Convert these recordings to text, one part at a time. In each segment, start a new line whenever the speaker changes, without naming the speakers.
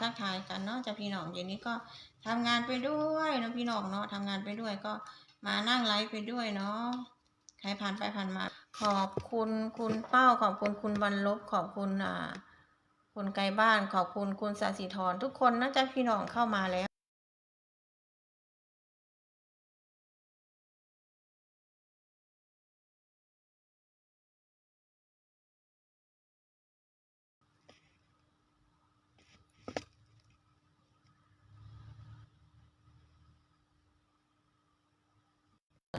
ทักทายกันเนาะจะพี่น้องเย็นนี้ก็ทำงานไปด้วยเนาะพี่น้องเนาะทำงานไปด้วยก็มานั่งไลฟ์ไปด้วยเนาะใครผ่านไปผ่านมา ขอบคุณคุณเป้าขอบคุณคุณบรรลบขอบคุณอ่าคุณไกลบ้านขอบคุณคุณสาสิธรทุกคนนะจ๊ะพี่น้องเข้ามาแล้ว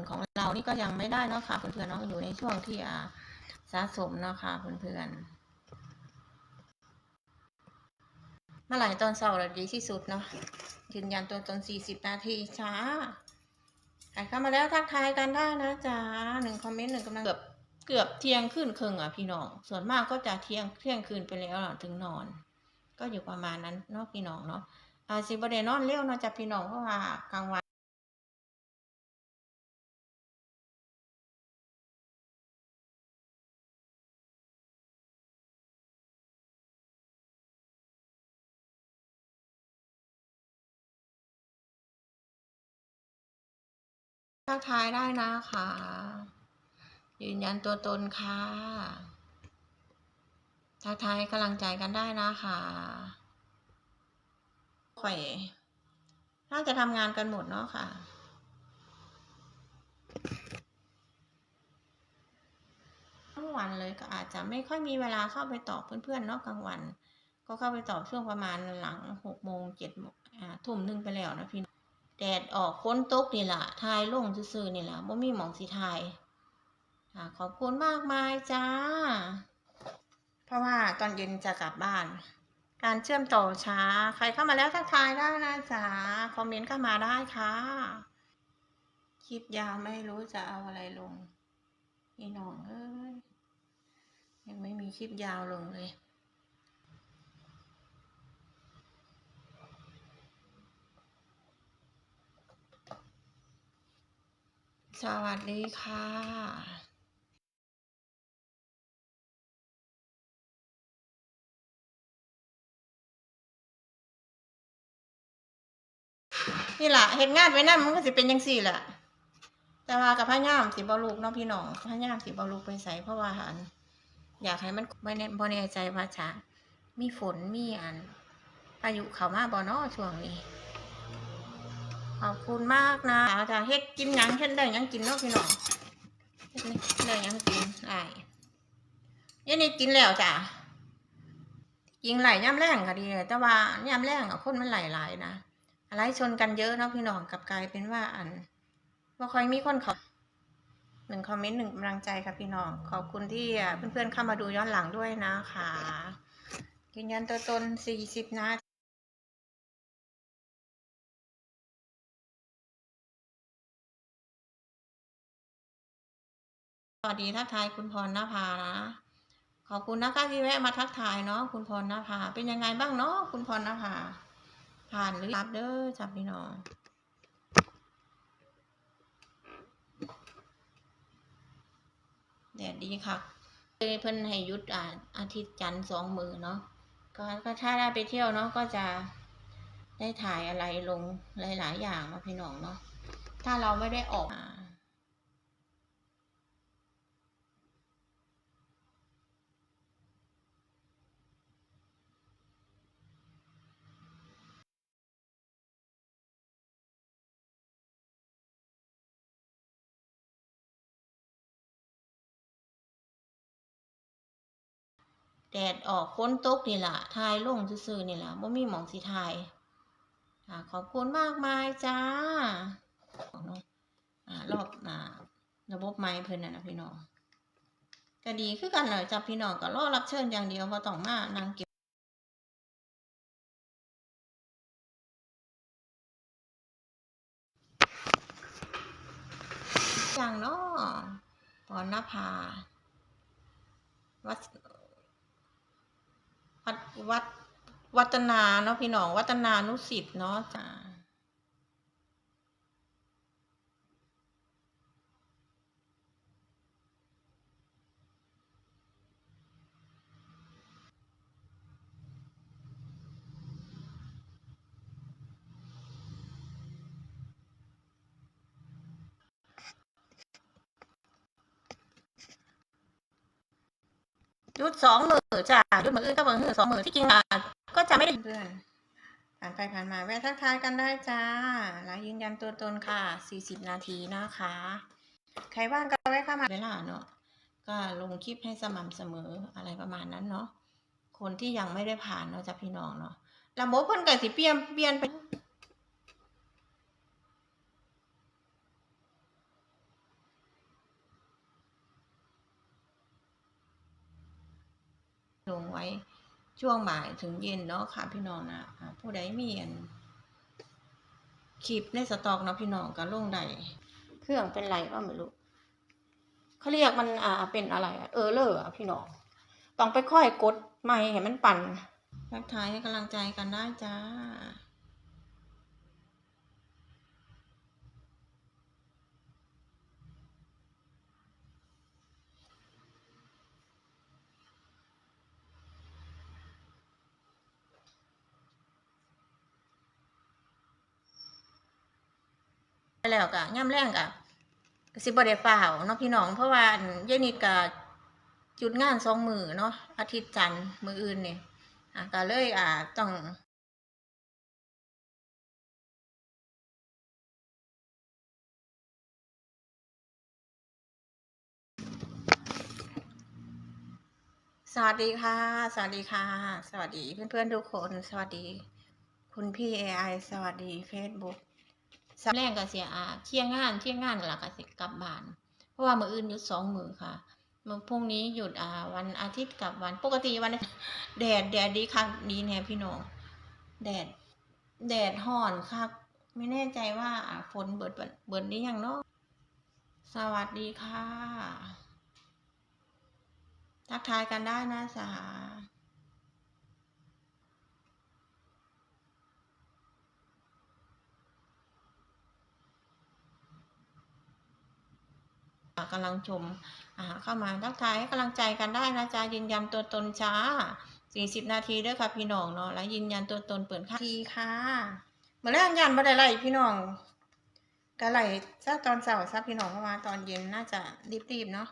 ของเรานี่ก็ยังไม่ได้เนาะค่ะเพื่อนๆเนาะอยู่ในช่วงที่อ่าสะสมเนาะค่ะเพื่อนๆเมื่อไหร่ตอนเช้าเราดีที่สุดเนาะยืนยันตัวตนสี่สิบนาทีช้าใครเข้ามาแล้วทักทายกันได้นะจ๊ะหนึ่งคอมเมนต์หนึ่งกำลังเกือบเกือบเที่ยงคืนครึ่งอะพี่น้อง ส่วนมากก็จะเที่ยงเที่ยงคืนไปแล้วถึงนอน ก็อยู่ประมาณนั้นเนาะพี่น้องเนาะอาสิบเดนอนเร็วเนาะจ๊ะพี่น้องเพราะว่ากลางวัน ทักทายได้นะคะ ยืนยันตัวตนค่ะ ทักทายกำลังใจกันได้นะคะข่อยน่าจะทำงานกันหมดเนาะค่ะทั้งวันเลยก็อาจจะไม่ค่อยมีเวลาเข้าไปตอบเพื่อนๆเนาะกลางวัน ก็เข้าไปตอบช่วงประมาณหลังหกโมงเจ็ดทุ่มหนึ่งไปแล้วนะพี่ แดดออกค้นตกนี่แหละทายลงซื่อๆนี่แหละบ่มีหมองสิทายขอบคุณมากมายจ้า เพราะว่าตอนเย็นจะกลับบ้าน การเชื่อมต่อช้า ใครเข้ามาแล้วทักทายได้นะจ๊ะคอมเมนต์เข้ามาได้ค่ะคลิปยาวไม่รู้จะเอาอะไรลงพี่น้องเอ้ยยังไม่มีคลิปยาวลงเลย สวัสดีค่ะนี่แหละเห็นงานไว้นั่นมันก็สิเป็นยังสี่แหละ แต่ว่ากับพญามสิบอลูกน้องพี่น้องพญามสิบอลูกไปใส่เพราะว่าหันอยากให้มันไม่แน่บ่แน่ใจว่าจะมีฝนมีอันอายุเขามาบ่เนาะช่วงนี้ ขอบคุณมากนะจะเฮ็ดกินยังเฮ็ดได้ยังกินเนาะพี่น้องเฮ็ดนี่ได้ยังกินไอ้ยันนี่กินแล้วจ้ะกินไหลย่ำแรงก็ดีเลยแต่ว่าย่ำแรงอะคนมันไหลหลายนะอะไรชนกันเยอะเนาะพี่น้องกลับกลายเป็นว่าอันว่าคอยมีคนเขาหนึ่งคอมเมนต์หนึ่งกำลังใจค่ะพี่น้อง ขอบคุณที่เพื่อนๆเข้ามาดูย้อนหลังด้วยนะคะยืนยันตัวตนสี่สิบนา สวัสดีทักทายคุณพรณภานะขอบคุณนะคะที่แวะมาทักทายเนาะคุณพรณภาเป็นยังไงบ้างเนาะคุณพรณภาผ่านหรือรับเด้อจับพี่น้องแดดดีค่ะเลยเพิ่นให้ยุดอ่าอาทิตย์จันทร์สองมือเนาะก็ก็ถ้าได้ไปเที่ยวเนาะก็จะได้ถ่ายอะไรลงหลาย ๆ อย่างเนาะพี่น้องเนาะถ้าเราไม่ได้ออกมา แดดออกค้นตกนี่แหละทายลงซื่อๆนี่แหละบ่มีหมองสิทายขอบคุณมากมายจ้าเนาะอ่ารอบอ่าระบบไม้เพิ่นน่ะนะพี่น้องก็ดีคือกันเลยจ้ะพี่น้องก็รอรับเชิญอย่างเดียวบ่ต้องมานั่งเก็บอย่างเนาะปอนนภาวัด วัดวัดวัฒนาเนาะพี่น้องวัฒนานุสิตเนาะจ้า ห ยุดสองมือจ้ะยุดมืออื่นก็มืออื่นสองมือที่จริงอะก็จะไม่ได้เพื่อนผ่านไปผ่านมาแวะทักทายกันได้จ้าแล้วยืนยันตัวตนค่ะสี่สิบนาทีนะคะ ใครว่างก็แวะเข้ามาเวลาเนาะก็ลงคลิปให้สม่ำเสมออะไรประมาณนั้นเนาะคนที่ยังไม่ได้ผ่านเนาะจ้ะพี่น้องเนาะระบบเพิ่นก็สิเปลี่ยนเปลี่ยนไป ลงไว้ช่วงบ่ายถึงเย็นเนาะค่ะพี่น้องนะอ่าผู้ใดมีอันคลิปในสต็อกเนาะพี่น้องก็ลงได้เครื่องเป็นไรก็ไม่รู้เขาเรียกมันอ่าเป็นอะไรอะเออเลอร์อะพี่น้องต้องไปค่อยกดไม่ให้มันปั่นทักทายให้กำลังใจกันได้จ้า แล้วกะย่ำแรงกะสิบ่ได้ฝ่าวเนาะพี่น้อง เพราะว่าเยายนิดกะจุดงานสองมือเนาะอาทิตย์จันทร์มืออื่นเนี่ยอะก็เลยอ่าต้องสวัสดีค่ะ สวัสดีค่ะ สวัสดีเพื่อนๆทุกคน สวัสดี คุณพี่ AI สวัสดี Facebook สำแรงก็เสียอาเที่ยงงานเที่ยงงานหลักก็สิกลับบ้าน เพราะว่ามืออื่นหยุดสองมือค่ะมือพรุ่งนี้หยุดอ่าวันอาทิตย์กับวันปกติวันแดดแดดดีค่ะดีแน่พี่น้องแดดแดดห่อนค่ะไม่แน่ใจว่าฝนเบิดเบิดเบิดนี้ยังเนาะสวัสดีค่ะ ทักทายกันได้นะสา กำลังชมเข้ามาทักทายให้กำลังใจกันได้นะจ๊ะยืนยันตัวตนจ้า 40 นาทีด้วยค่ะพี่น้องเนาะแล้วยืนยันตัวตนเปิดค่าทีค่ะเมื่อแรกยันบ่ได้ไล่พี่น้องก็ไล่ซะตอนเช้าซะพี่น้องเข้ามาตอนเย็นน่าจะรีบๆเนาะ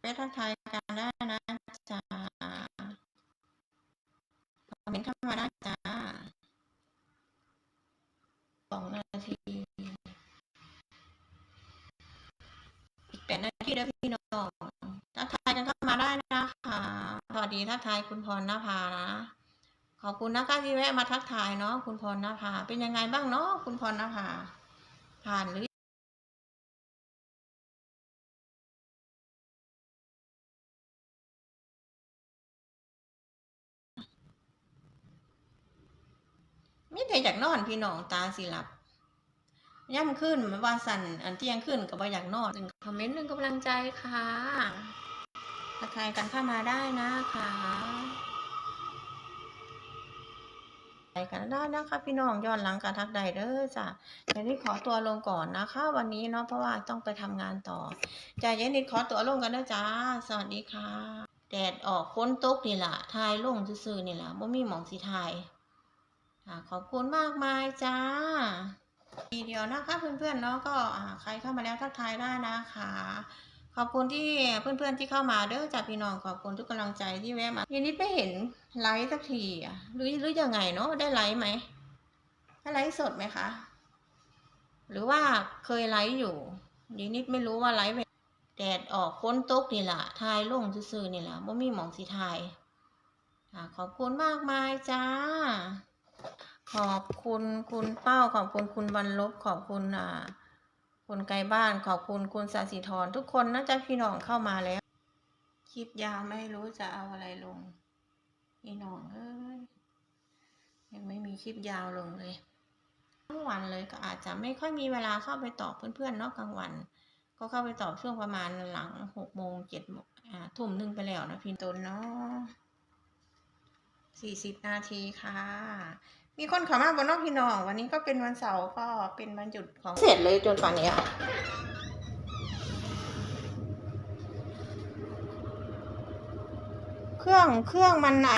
ไปทักทายกันได้นะจ๊ะคอมเมนต์เข้ามาได้จ้าสองนาที ด้อพี่น้องทักทายกันเข้ามาได้นะคะสวัสดีทักทายคุณพรณภานะขอบคุณนะคะที่แวะมาทักทายเนาะคุณพรณภาเป็นยังไงบ้างเนาะคุณพรณภาผ่านหรือมิแต่อยากนอนพี่น้องตาสิหลับ ย่ำขึ้นว่าสั่นอันเที่ยงขึ้นก็บ่อยากนอนหนึ่งคอมเมนต์หนึ่งกำลังใจค่ะทักทายกันเข้ามาได้นะคะไปกันได้นะคะพี่น้องย้อนหลังการทักใดเด้อจ้ะเดี๋ยวนี้ขอตัวลงก่อนนะคะ วันนี้เนาะเพราะว่าต้องไปทำงานต่อจ้ะเย็นนี้ขอตัวลงกันนะจ้าสวัสดีค่ะ แดดออกฝนตกนี่ล่ะทายลงซื่อๆนี่ล่ะบ่มีหมองสิทายค่ะขอบคุณมากมายจ้า ทีเดียวนะคะเพื่อนๆเนาะก็ใครเข้ามาแล้วทักทายได้นะคะ ขอบคุณที่เพื่อนๆที่เข้ามาเด้อจากพี่น้องขอบคุณทุกกำลังใจที่แวะมายันนิดไม่เห็นไลฟ์สักทีอะหรือหรือยังไงเนาะได้ไลฟ์ไหมได้ไลฟ์สดไหมคะหรือว่าเคยไลฟ์อยู่ยันนิดไม่รู้ว่าไลฟ์แดดออกฝนตกนี่แหละทายลงซื่อๆนี่แหละบ่มีหมองสีทายขอบคุณมากมายจ้า ขอบคุณคุณเป้าขอบคุณคุณบรรลบขอบคุณอ่าคุณไกลบ้านขอบคุณคุณสาสิธรทุกคนนะจ๊ะพี่น้องเข้ามาแล้ว คลิปยาวไม่รู้จะเอาอะไรลง พี่น้องเอ้ยยังไม่มีคลิปยาวลงเลยทั้งวันเลยก็อาจจะไม่ค่อยมีเวลาเข้าไปตอบเพื่อนๆเนาะกลางวัน ก็เข้าไปตอบช่วงประมาณหลังหกโมงเจ็ดโมงอ่าทุ่มหนึ่งไปแล้วนะพี่ต้นเนาะสี่สิบนาทีค่ะ มีคนเข้ามาบนนอกพี่น้อง วันนี้ก็เป็นวันเสาร์ก็เป็นวันหยุดของเสร็จเลยจนป่านนี้อะเครื่องเครื่องมันอะ